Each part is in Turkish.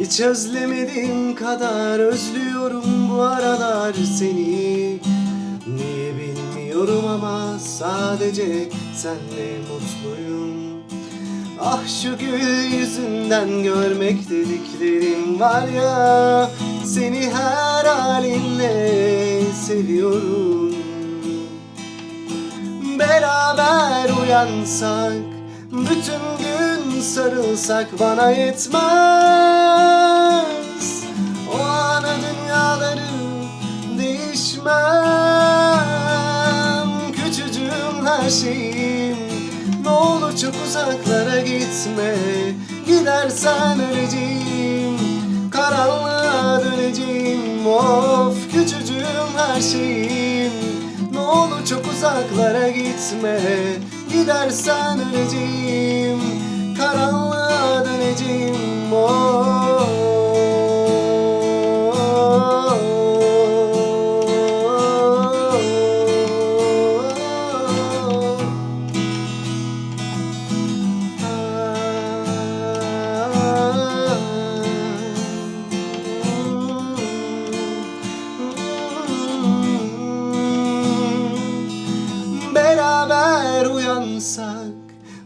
Hiç özlemediğim kadar özlüyorum bu aralar seni. Niye bilmiyorum ama sadece senle mutluyum. Ah şu gül yüzünden görmek dediklerim var ya Seni her halinle seviyorum. Beraber uyansak Bütün gün sarılsak bana yetmez. O ana dünyaları değişmem. Küçücüğüm her şeyim. Ne olur çok uzaklara gitme. Gidersen öleceğim. Karanlığa döneceğim. Of küçücüğüm her şeyim. Ne olur çok uzaklara gitme. Gidersen öleceğim Karanlığa döneceğim. Oh Beraber uyansak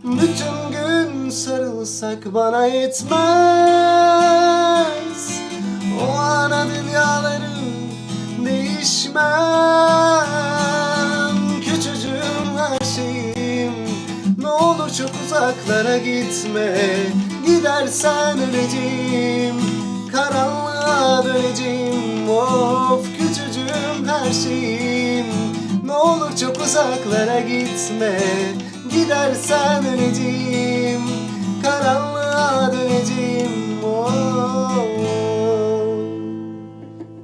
Bütün gün sarılsak bana yetmez. O ana dünyaları değişmem. Küçücüğüm her şeyim. Ne olur çok uzaklara gitme. Gidersen öleceğim. Karanlığa döneceğim. Of küçücüğüm her şeyim. Ne olur çok uzaklara gitme Gidersen öleceğim